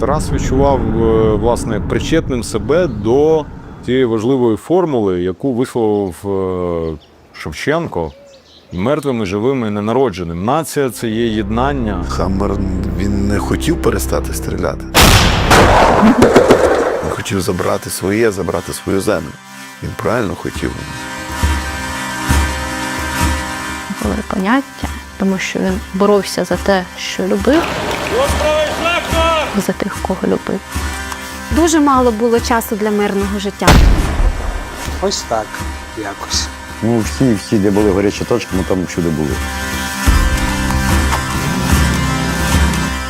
Тарас відчував е, власне причетним себе до тієї важливої формули, яку висловив е, Шевченко. Мертвими, живими, ненародженим. Нація це є єднання. Хаммер він не хотів перестати стріляти. Він хотів забрати своє, забрати свою землю. Він правильно хотів. були поняття, тому що він боровся за те, що любив, за тих, кого любив. Дуже мало було часу для мирного життя. Ось так якось. Ну, всі, всі, де були гарячі точки, ми там всюди були.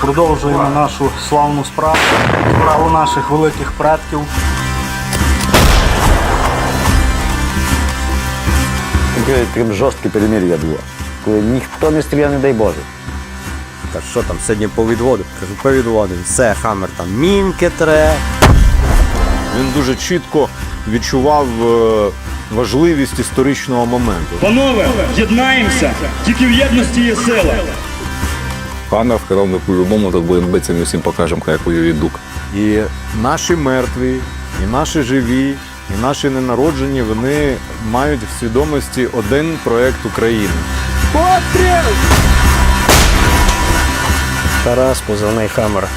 Продовжуємо нашу славну справу, справу наших великих предків. Таке прям жорстке перемир'я було. Коли ніхто не стріляє, не дай Боже. Та що там сьогодні повідводив? Кажу, повідводив. Все, хамер там мінки тре. Він дуже чітко відчував е, важливість історичного моменту. Панове, єднаємося! Тільки в єдності є сила. Хаммер сказав, ми по-любому битися, ми всім покажемо, як воює дук. І наші мертві, і наші живі, і наші ненароджені, вони мають в свідомості один проект України. Тарас, позивний хамер.